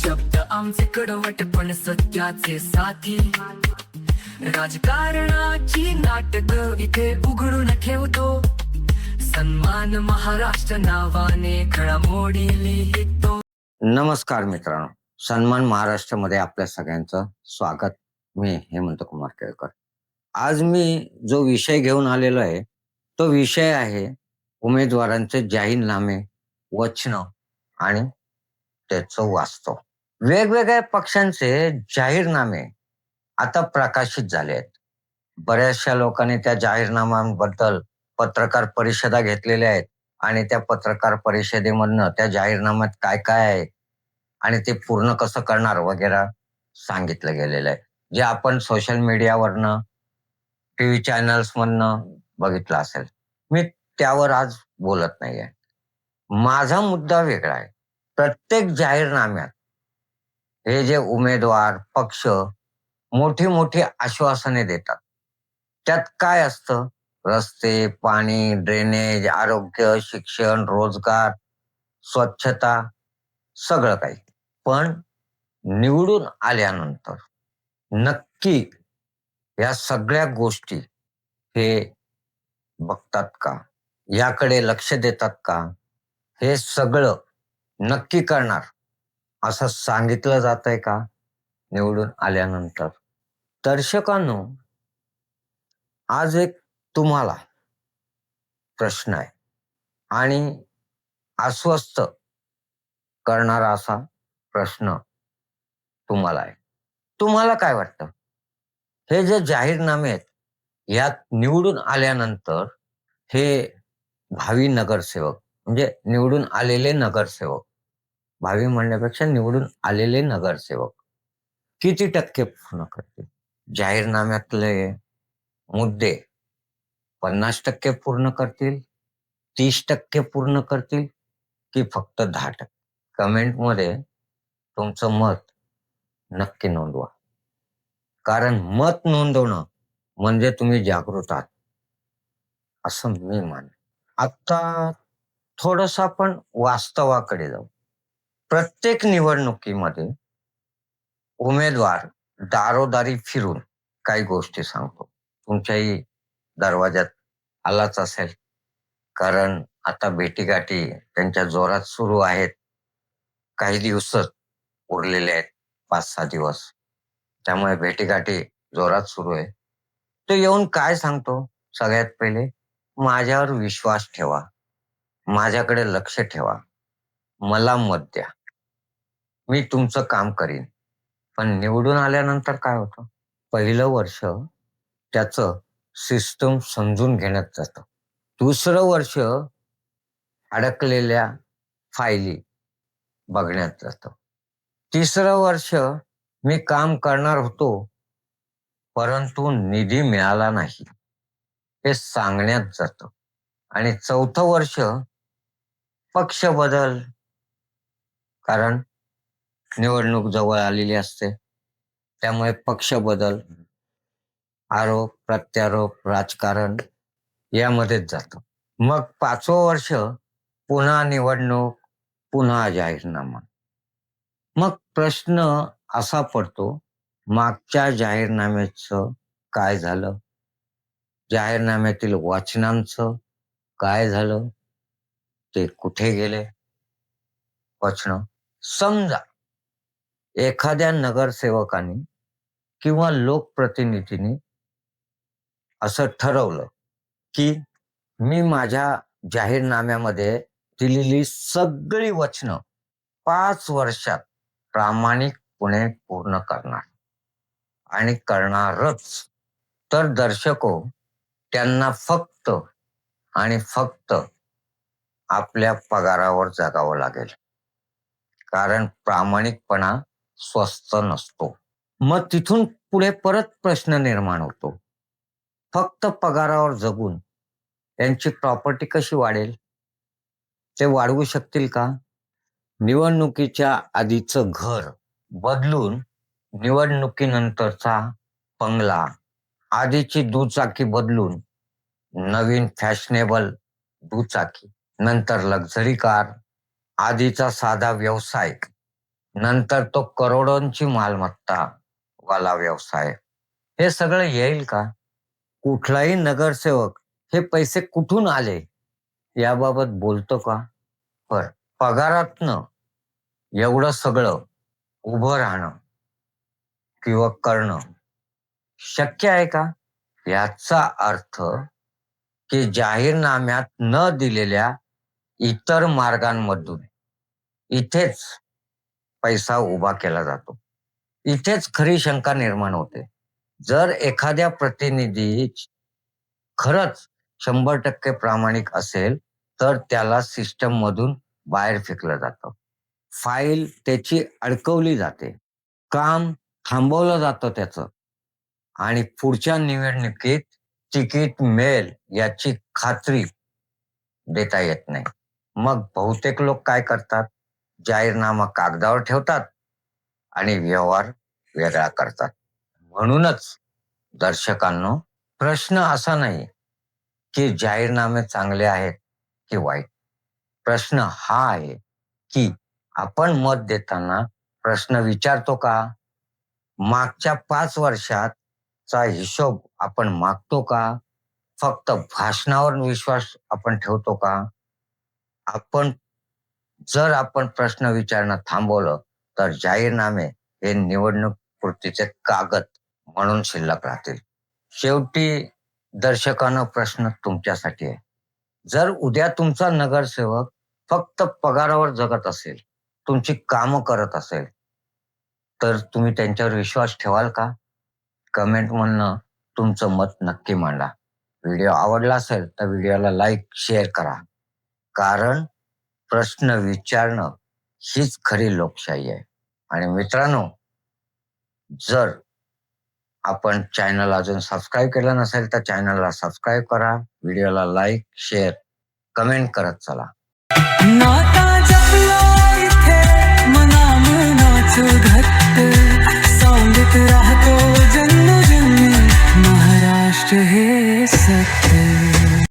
शब्द आमचे कडवट पण सत्याचे साथी. राजकारणाची नाटक इथे उघडून ठेवतो. सन्मान महाराष्ट्र नावाने घडामोडी लिहितो. नमस्कार मित्रांनो. सन्मान महाराष्ट्रामध्ये आपल्या सगळ्यांचं स्वागत. मी हेमंत कुमार केळकर. आज मी जो विषय घेऊन आलेलो आहे तो विषय आहे उमेदवारांचे जाहीरनामे वचन आणि त्याचं वास्तव. वेगवेगळ्या पक्षांचे जाहीरनामे आता प्रकाशित झाले आहेत. बऱ्याचशा लोकांनी त्या जाहीरनाम्यांबद्दल पत्रकार परिषदा घेतलेल्या आहेत आणि त्या पत्रकार परिषदेमधनं त्या जाहीरनाम्यात काय काय आहे आणि ते पूर्ण कसं करणार वगैरे सांगितलं गेलेलं आहे. जे आपण सोशल मीडियावरनं टी व्ही मधनं बघितलं असेल. मी त्यावर आज बोलत नाहीये. माझा मुद्दा वेगळा आहे. प्रत्येक जाहीरनाम्यात हे जे उमेदवार पक्ष मोठी मोठी आश्वासने देतात. त्यात काय असतं? रस्ते पाणी ड्रेनेज आरोग्य शिक्षण रोजगार स्वच्छता सगळं काही. पण निवडून आल्यानंतर नक्की या सगळ्या गोष्टी हे बघतात का? याकडे लक्ष देतात का? हे सगळं नक्की करणार. असं सांगितलं जात आहे का? निवडून आल्यानंतर. दर्शकांनो आज एक तुम्हाला प्रश्न आहे. आणि अस्वस्थ करणारा असा प्रश्न तुम्हाला आहे. तुम्हाला काय वाटतं? हे जे जाहीरनामे आहेत यात निवडून आल्यानंतर हे भावी नगरसेवक म्हणजे निवडून आलेले नगरसेवक भावी म्हणण्यापेक्षा निवडून आलेले नगरसेवक. किती टक्के पूर्ण करतील? जाहीरनाम्यातले मुद्दे पन्नास टक्के पूर्ण करतील? तीस टक्के पूर्ण करतील? की फक्त दहा टक्के? कमेंटमध्ये तुमचं मत नक्की नोंदवा. कारण मत नोंदवणं म्हणजे तुम्ही जागृत आहात. असं मी मान आता थोडस आपण वास्तवाकडे जाऊ. प्रत्येक निवडणुकीमध्ये उमेदवार दारोदारी फिरून काही गोष्टी सांगतो. तुमच्याही दरवाज्यात आलाच असेल. कारण आता भेटीगाठी त्यांच्या जोरात सुरू आहेत. काही दिवसच उरलेले आहेत पाच सहा दिवस. त्यामुळे भेटीगाठी जोरात सुरू आहे. तो येऊन काय सांगतो? सगळ्यात पहिले माझ्यावर विश्वास ठेवा. माझ्याकडे लक्ष ठेवा. मला मत द्या. मी तुमचं काम करीन. पण निवडून आल्यानंतर काय होतं? पहिलं वर्ष त्याचं सिस्टम समजून घेण्यात जातं. दुसरं वर्ष अडकलेल्या फायली बघण्यात जातं. तिसरं वर्ष मी काम करणार होतो परंतु निधी मिळाला नाही. हे सांगण्यात जातं. आणि चौथं वर्ष पक्ष बदल कारण निवडणूक जवळ आलेली असते. त्यामुळे पक्ष बदल आरोप प्रत्यारोप राजकारण यामध्येच जातं. मग पाचवं वर्ष पुन्हा निवडणूक पुन्हा जाहीरनामा. मग प्रश्न असा पडतो मागच्या जाहीरनाम्याचं काय झालं? जाहीरनाम्यातील वचनांचं काय झालं? ते कुठे गेले? वचन समजा. एखाद्या नगरसेवकाने किंवा लोकप्रतिनिधीने असं ठरवलं की मी माझ्या जाहीरनाम्यामध्ये दिलेली सगळी वचनं पाच वर्षात प्रामाणिकपणे पूर्ण करणार. आणि करणारच. तर दर्शको त्यांना फक्त आणि फक्त आपल्या पगारावर जगावं लागेल. कारण प्रामाणिकपणा स्वस्त नसतो. मग तिथून पुढे परत प्रश्न निर्माण होतो. फक्त पगारावर जगून त्यांची प्रॉपर्टी कशी वाढेल? ते वाढवू शकतील का? निवडणुकीच्या आधीचं घर बदलून निवडणुकीनंतरचा बंगला आधीची दुचाकी बदलून नवीन फॅशनेबल दुचाकी नंतर लक्झरी कार आधीचा साधा व्यवसाय नंतर तो करोडोंची मालमत्ता वाला व्यवसाय. हे सगळं येईल का? कुठलाही नगरसेवक हे पैसे कुठून आले? याबाबत बोलतो का? पर पगारातनं एवढं सगळं उभं राहणं किंवा करणं शक्य आहे का? याचा अर्थ की जाहीरनाम्यात न दिलेल्या इतर मार्गांमधून इथेच पैसा उभा केला जातो. इथेच खरी शंका निर्माण होते. जर एखाद्या प्रतिनिधी खरंच शंभर टक्के प्रामाणिक असेल तर त्याला सिस्टम मधून बाहेर फेकलं जातं. फाईल त्याची अडकवली जाते. काम थांबवलं जातं त्याचं. आणि पुढच्या निवडणुकीत तिकीट मिळेल याची खात्री देता येत नाही. मग बहुतेक लोक काय करतात? जाहीरनामा कागदावर ठेवतात आणि व्यवहार वेगळा करतात. म्हणूनच दर्शकांनो प्रश्न असा नाही की जाहीरनामे चांगले आहेत की वाईट. प्रश्न हा आहे की आपण मत देताना प्रश्न विचारतो का? मागच्या पाच वर्षाचा हिशोब आपण मागतो का? फक्त भाषणावर विश्वास आपण ठेवतो का? आपण जर आपण प्रश्न विचारणं थांबवलं तर जाहीरनामे हे निवडणूक पूर्तीचे कागद म्हणून शिल्लक राहतील. शेवटी दर्शकानं प्रश्न तुमच्यासाठी आहे. जर उद्या तुमचा नगरसेवक फक्त पगारावर जगत असेल तुमची कामं करत असेल तर तुम्ही त्यांच्यावर विश्वास ठेवाल का? कमेंट म्हणणं तुमचं मत नक्की मांडा. व्हिडिओ आवडला असेल तर व्हिडिओला लाईक शेअर करा. कारण प्रश्न विचारणं हीच खरी लोकशाही आहे. आणि मित्रांनो जर आपण चॅनल अजून सबस्क्राईब केला नसेल तर चॅनलला सबस्क्राईब करा. व्हिडिओला लाईक शेअर कमेंट करत चला. राहतो जन्म महाराष्ट्र हे सत्य.